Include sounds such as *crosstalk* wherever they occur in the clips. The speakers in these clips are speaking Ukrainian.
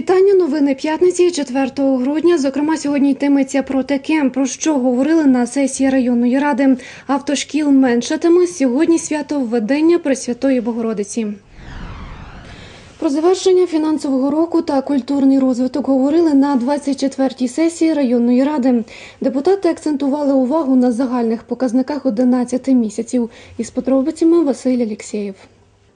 Вітання. Новини п'ятниці 4 грудня. Зокрема, сьогодні йтиметься про таке, про що говорили на сесії районної ради. Автошкіл меншатиме. Сьогодні свято введення Пресвятої Богородиці. Про завершення фінансового року та культурний розвиток говорили на 24-й сесії районної ради. Депутати акцентували увагу на загальних показниках 11 місяців. Із подробицями Василь Алєксєєв.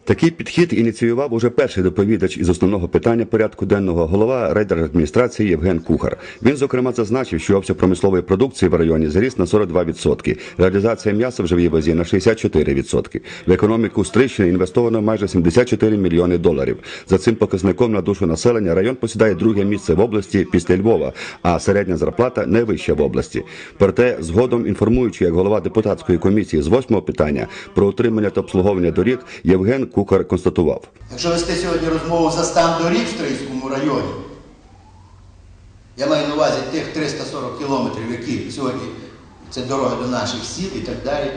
Такий підхід ініціював уже перший доповідач із основного питання порядку денного голова райдержадміністрації Євген Кухар. Він зокрема зазначив, що обсяг промислової продукції в районі зріс на 42%, реалізація м'яса в живій вазі на 64%. В економіку Стрищини інвестовано майже 74 мільйони доларів. За цим показником на душу населення район посідає друге місце в області після Львова, а середня зарплата найвища в області. Проте, згодом інформуючи як голова депутатської комісії з восьмого питання про утримання та обслуговування доріг, Євген Кухар констатував. Якщо вести сьогодні розмову за стан доріг в Стрийському районі, я маю на увазі тих 340 кілометрів, які сьогодні це дорога до наших сіл і так далі.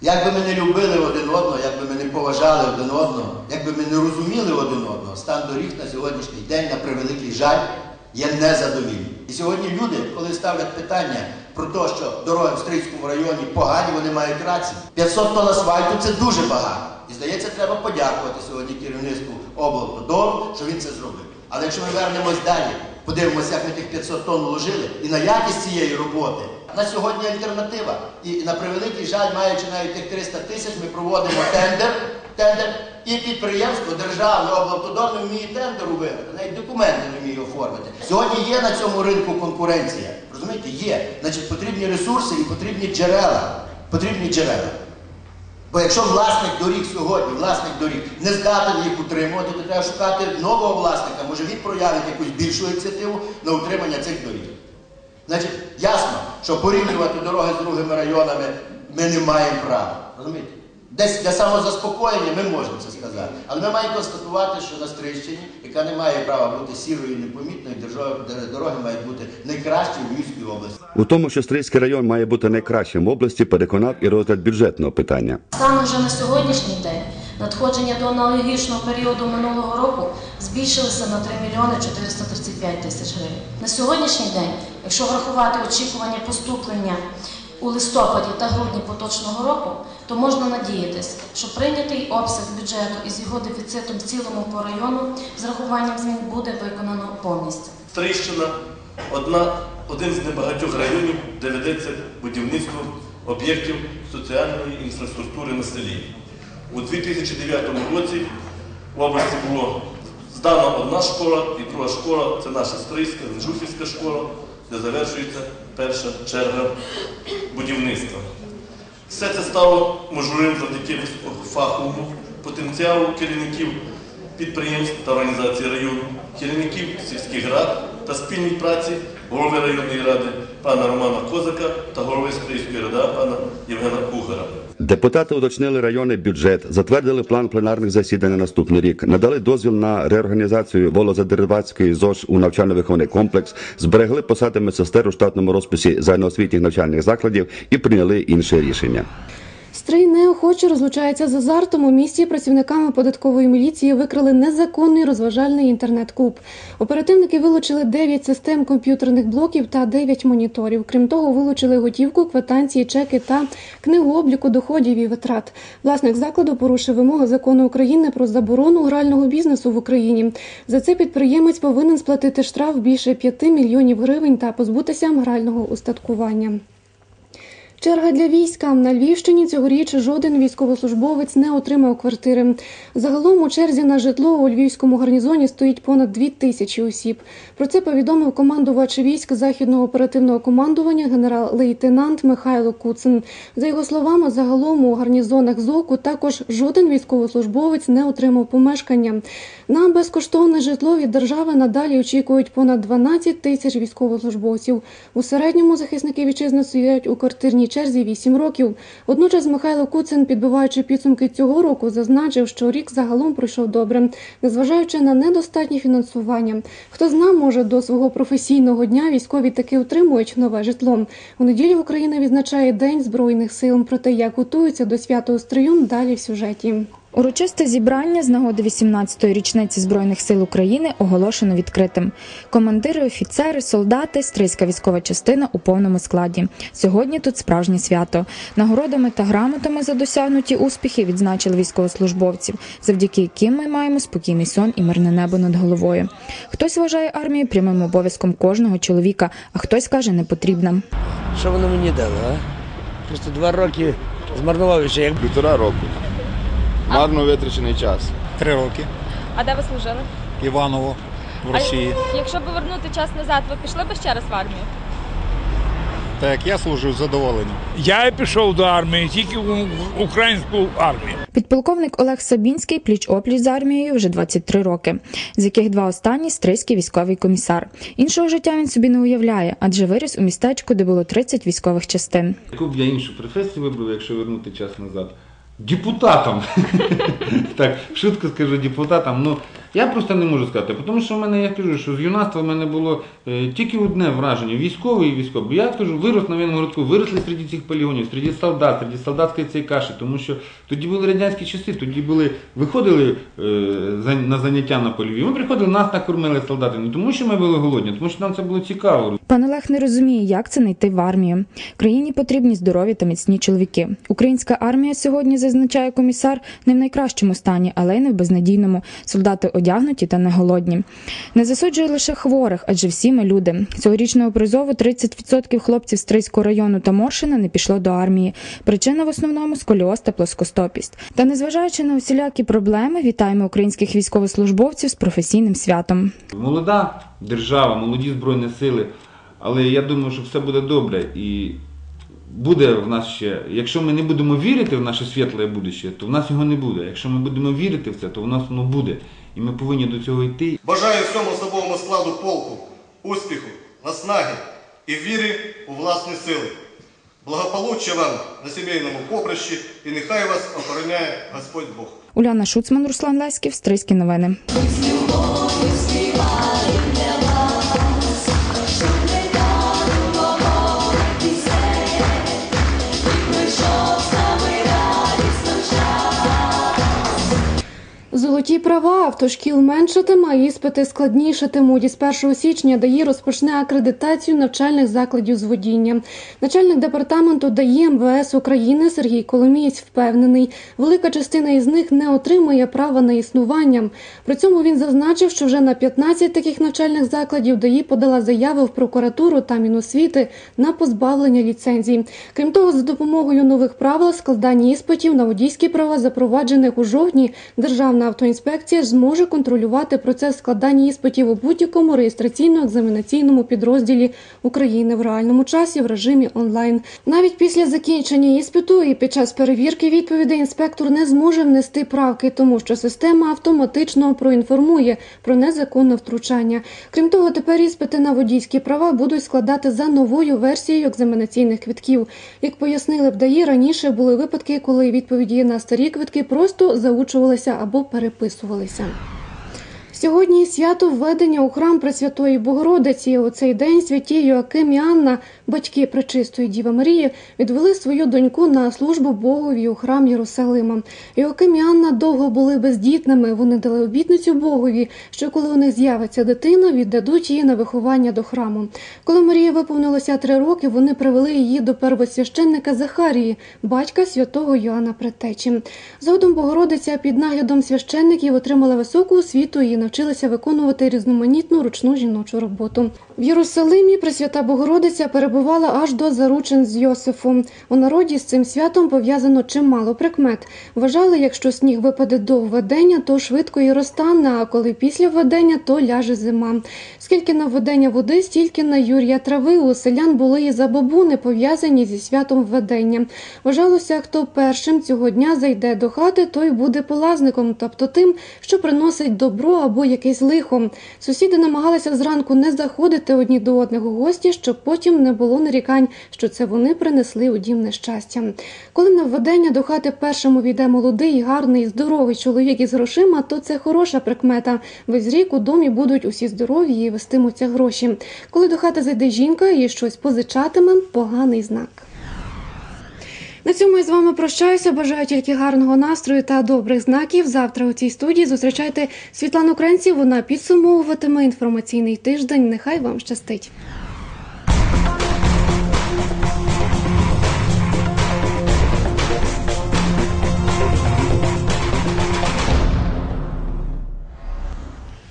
Як би ми не любили один одного, як би ми не поважали один одного, як би ми не розуміли один одного, стан доріг на сьогоднішній день, на превеликий жаль, є незадовільним. І сьогодні люди, коли ставлять питання про те, що дороги в Стрийському районі погані, вони мають рацію. 500 тонн асфальту це дуже багато. І здається, треба подякувати сьогодні керівництву облдору, що він це зробив. Але якщо ми вернемось далі, подивимося, як ми тих 500 тонн вложили, і на якість цієї роботи. На сьогодні альтернатива. І на превеликий жаль, маючи навіть тих 300 тисяч, ми проводимо тендер, тендер, і підприємство державне облавтодор не вміє тендеру виграти, навіть документи не вміє оформити. Сьогодні є на цьому ринку конкуренція. Розумієте, є. Значить, потрібні ресурси і потрібні джерела. Потрібні джерела. Бо якщо власник доріг сьогодні, власник доріг не здатен їх утримувати, то треба шукати нового власника. Може він проявить якусь більшу ініціативу на утримання цих доріг. Значить, ясно, що порівнювати дороги з другими районами ми не маємо права. Розумієте? Десь для самозаспокоєння ми можемо це сказати. Але ми маємо констатувати, що на Стрищині, яка не має права бути сірою і непомітною, дороги мають бути найкращі в Львівській області. У тому, що Стрийський район має бути найкращим в області, переконав і розгляд бюджетного питання. Станом вже на сьогоднішній день надходження до аналогічного періоду минулого року збільшилися на 3 мільйони 435 тисяч гривень. На сьогоднішній день, якщо врахувати очікування поступлення у листопаді та грудні поточного року, то можна надіятись, що прийнятий обсяг бюджету із його дефіцитом в цілому по району з рахуванням змін буде виконано повністю. Стрийщина одна, один з небагатьох районів, де ведеться будівництво об'єктів соціальної інфраструктури на селі. У 2009 році в області було здана одна школа і друга школа це наша Стрийська, Жухівська школа, де завершується перша черга будівництва. Все це стало можливим завдяки фаховому потенціалу керівників підприємств та організацій району, керівників сільських рад та спільній праці голови районної ради пана Романа Козака та голови Стрийської ради пана Євгена Кухара. Депутати уточнили районний бюджет, затвердили план пленарних засідань на наступний рік, надали дозвіл на реорганізацію Волозадервацької ЗОЖ у навчально-виховний комплекс, зберегли посади медсестер у штатному розписі загальноосвітніх навчальних закладів і прийняли інше рішення. Стрий неохоче розлучається з азартом. У місті працівниками податкової міліції викрали незаконний розважальний інтернет-клуб. Оперативники вилучили 9 систем комп'ютерних блоків та 9 моніторів. Крім того, вилучили готівку, квитанції, чеки та книгу обліку доходів і витрат. Власник закладу порушив вимоги закону України про заборону грального бізнесу в Україні. За це підприємець повинен сплатити штраф більше 5 мільйонів гривень та позбутися грального устаткування. Черга для війська на Львівщині цьогоріч жоден військовослужбовець не отримав квартири. Загалом у черзі на житло у львівському гарнізоні стоїть понад дві тисячі осіб. Про це повідомив командувач військ західного оперативного командування генерал-лейтенант Михайло Куцин. За його словами, загалом у гарнізонах ЗОКу також жоден військовослужбовець не отримав помешкання. На безкоштовне житло від держави надалі очікують понад 12 тисяч військовослужбовців. У середньому захисники вітчизни стоять у квартирній черзі 8 років. Водночас Михайло Куцин, підбиваючи підсумки цього року, зазначив, що рік загалом пройшов добре, незважаючи на недостатнє фінансування. Хто зна, може до свого професійного дня військові таки отримують нове житло. У неділю Україна відзначає День збройних сил. Про те, як готуються до свято Острийом, далі в сюжеті. Урочисте зібрання з нагоди 18-ї річниці Збройних сил України оголошено відкритим. Командири, офіцери, солдати, стрийська військова частина у повному складі. Сьогодні тут справжнє свято. Нагородами та грамотами за досягнуті успіхи відзначили військовослужбовців, завдяки яким ми маємо спокійний сон і мирне небо над головою. Хтось вважає армію прямим обов'язком кожного чоловіка, а хтось каже непотрібним. Що воно мені дало, а? Просто два роки змарнував ще як Півтора року. Марно витрачений час. Три роки. А де ви служили? Іваново в Росії. А якщо б повернути час назад, ви пішли б ще раз в армію? Так я служив задоволенням. Я пішов до армії, тільки в українську армію. Підполковник Олег Сабінський пліч опліч з армією вже 23 роки, з яких два останні стрийський військовий комісар. Іншого життя він собі не уявляє, адже виріс у містечку, де було 30 військових частин. Яку б я іншу професію вибрав, якщо вернути час назад? Депутатом. *laughs* так, шутку скажу депутатом. Ну, я просто не можу сказати, тому що в мене, я кажу, що з юнацтва в мене було е, тільки одне враження, військовий і військовий. Я кажу, вирос на Венгородку, виросли серед цих полігонів, серед солдат, серед солдатської цієї каші, тому що тоді були радянські часи, тоді були, виходили е, на заняття на польові. Ми приходили, нас накормили солдати, не тому що ми були голодні, тому що нам це було цікаво. Пан Олег не розуміє, як це не йти в армію. Країні потрібні здорові та міцні чоловіки. Українська армія сьогодні зазначає комісар не в найкращому стані, але й не в безнадійному. Солдати одягнуті та не голодні. Не засуджує лише хворих, адже всі ми люди. Цьогорічного призову 30% хлопців Стрийського району та Моршина не пішло до армії. Причина в основному сколіоз та плоскостопість. Та незважаючи на усілякі проблеми, вітаємо українських військовослужбовців з професійним святом. Молода держава, молоді збройні сили, але я думаю, що все буде добре і буде в нас ще. Якщо ми не будемо вірити в наше світле будуще, то в нас його не буде. Якщо ми будемо вірити в це, то в нас воно буде. І ми повинні до цього йти. Бажаю всьому особовому складу полку успіху, наснаги і віри у власні сили. Благополуччя вам на сімейному поприщі і нехай вас охороняє Господь Бог. Уляна Шуцман, Руслан Леськів, Стрийські новини. Золоті права автошкіл меншатиме, іспити складнішатимуть. Із 1 січня ДАІ розпочне акредитацію навчальних закладів з водіння. Начальник департаменту ДАІ МВС України Сергій Коломієць впевнений, велика частина із них не отримує права на існування. При цьому він зазначив, що вже на 15 таких навчальних закладів ДАІ подала заяви в прокуратуру та Міносвіти на позбавлення ліцензій. Крім того, за допомогою нових правил складання іспитів на водійські права, запроваджених у жовтні, Державна автоінспекція зможе контролювати процес складання іспитів у будь-якому реєстраційно-екзаменаційному підрозділі України в реальному часі в режимі онлайн. Навіть після закінчення іспиту і під час перевірки відповідей інспектор не зможе внести правки, тому що система автоматично проінформує про незаконне втручання. Крім того, тепер іспити на водійські права будуть складати за новою версією екзаменаційних квитків. Як пояснили ДАІ, раніше були випадки, коли відповіді на старі квитки просто заучувалися або переписувалися. Сьогодні свято введення у храм Пресвятої Богородиці. У цей день святі Йоаким і Анна, батьки Пречистої Діви Марії, відвели свою доньку на службу Богові у храм Єрусалима. Йоаким і Анна довго були бездітними. Вони дали обітницю Богові, що коли у них з'явиться дитина, віддадуть її на виховання до храму. Коли Марія виповнилося три роки, вони привели її до первосвященника Захарії, батька святого Йоанна Предтечі. Згодом Богородиця під наглядом священників отримала високу освіту і навчилася виконувати різноманітну ручну жіночу роботу. В Єрусалимі Пресвята Богородиця перебувала аж до заручин з Йосифом. У народі з цим святом пов'язано чимало прикмет. Вважали, якщо сніг випаде до введення, то швидко і розтане, а коли після введення, то ляже зима. Скільки на введення води, стільки на Юрія трави. У селян були і забобуни, пов'язані зі святом введення. Вважалося, хто першим цього дня зайде до хати, той буде полазником, тобто тим, що приносить добро або якесь лихо. Сусіди намагалися зранку не заходити одні до одних у гості, щоб потім не було нарікань, що це вони принесли у дім нещастя. Коли на введення до хати першому війде молодий, гарний, здоровий чоловік із грошима, то це хороша прикмета. Весь рік у домі будуть усі здорові і вестимуться гроші. Коли до хати зайде жінка і щось позичатиме, поганий знак. На цьому я з вами прощаюся. Бажаю тільки гарного настрою та добрих знаків. Завтра у цій студії зустрічайте Світлану Кренців. Вона підсумовуватиме інформаційний тиждень. Нехай вам щастить.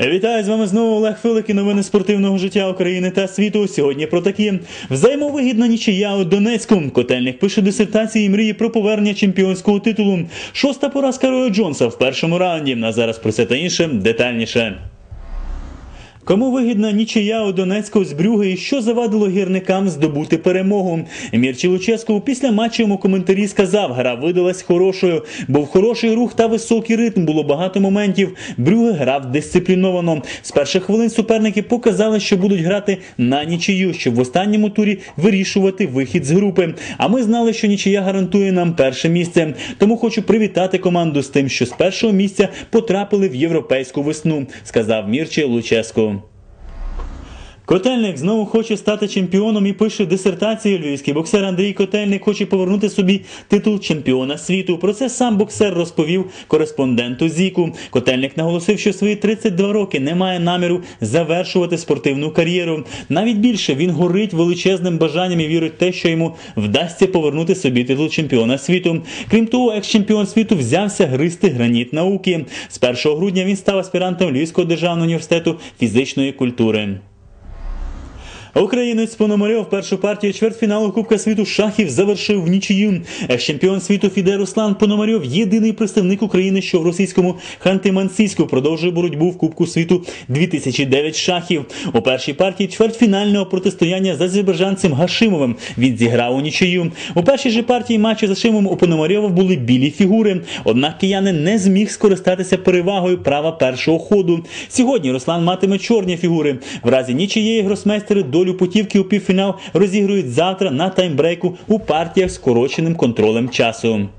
Вітаю з вами знову Олег Филик і новини спортивного життя України та світу. Сьогодні про такі взаємовигідна нічия у Донецьку. Котельник пише дисертації і мріє про повернення чемпіонського титулу. Шоста поразка Роя Джонса в першому раунді. А зараз про це та інше детальніше. Кому вигідна нічия у Донецьку з Брюги і що завадило гірникам здобути перемогу? Мірчі Луческу після матчу йому коментарі сказав, гра видалась хорошою. Був хороший рух та високий ритм. Було багато моментів. Брюге грав дисципліновано. З перших хвилин суперники показали, що будуть грати на нічию, щоб в останньому турі вирішувати вихід з групи. А ми знали, що нічия гарантує нам перше місце. Тому хочу привітати команду з тим, що з першого місця потрапили в європейську весну, сказав Мірчі Луческу. Котельник знову хоче стати чемпіоном і пише дисертацію. Львівський боксер Андрій Котельник хоче повернути собі титул чемпіона світу. Про це сам боксер розповів кореспонденту Зіку. Котельник наголосив, що свої 32 роки не має наміру завершувати спортивну кар'єру. Навіть більше він горить величезним бажанням і вірить в те, що йому вдасться повернути собі титул чемпіона світу. Крім того, екс-чемпіон світу взявся гристи граніт науки. З 1 грудня він став аспірантом Львівського державного університету фізичної культури. Українець Пономарьов першу партію чвертьфіналу Кубка світу шахів завершив в нічию. Чемпіон світу Фіде Руслан Пономарьов єдиний представник України, що в російському Ханти-Мансійську продовжує боротьбу в Кубку світу 2009 шахів. У першій партії чвертьфінального протистояння з азербайджанцем Гашимовим він зіграв у нічию. У першій же партії матчу з Гашимовим у Пономарьова були білі фігури. Однак киянин не зміг скористатися перевагою права першого ходу. Сьогодні Руслан матиме чорні фігури. В разі нічиєї гросмейстери долю путівки у півфінал розігрують завтра на таймбрейку у партіях з скороченим контролем часу.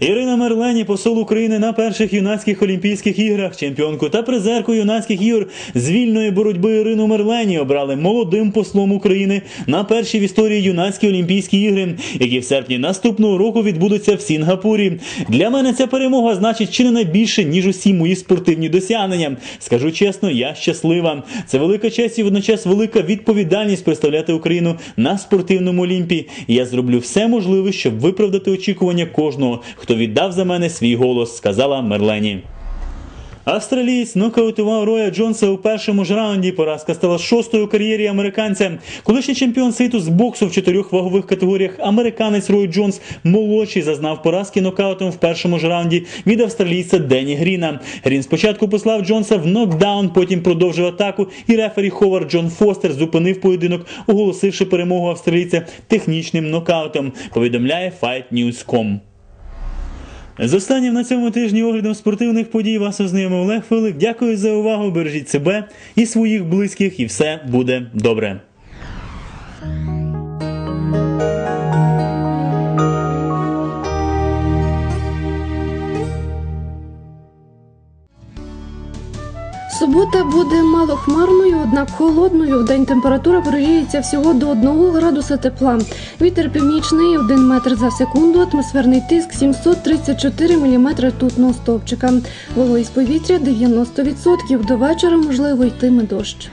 Ірина Мерлені, посол України на перших юнацьких Олімпійських іграх, чемпіонку та призерку юнацьких ігор з вільної боротьби Ірину Мерлені обрали молодим послом України на перші в історії юнацькі Олімпійські ігри, які в серпні наступного року відбудуться в Сінгапурі. Для мене ця перемога значить чи не найбільше, ніж усі мої спортивні досягнення. Скажу чесно, я щаслива. Це велика честь і водночас велика відповідальність представляти Україну на спортивному Олімпі. Я зроблю все можливе, щоб виправдати очікування кожного, хто віддав за мене свій голос, сказала Мерлені. Австралієць нокаутував Роя Джонса у першому ж раунді. Поразка стала шостою у кар'єрі американця. Колишній чемпіон світу з боксу в чотирьох вагових категоріях американець Рой Джонс молодший зазнав поразки нокаутом в першому ж раунді від австралійця Дені Гріна. Грін спочатку послав Джонса в нокдаун, потім продовжив атаку, і рефері Ховард Джон Фостер зупинив поєдинок, оголосивши перемогу австралійця технічним нокаутом. Повідомляє FightNews.com. З останнім на цьому тижні оглядом спортивних подій вас ознайомив Олег Филик. Дякую за увагу. Бережіть себе і своїх близьких, і все буде добре. Субота буде малохмарною, однак холодною. В день температура прогріється всього до 1 градуса тепла. Вітер північний 1 метр за секунду, атмосферний тиск 734 міліметри тутного стовпчика. Вологість повітря 90%. До вечора можливо йтиме дощ.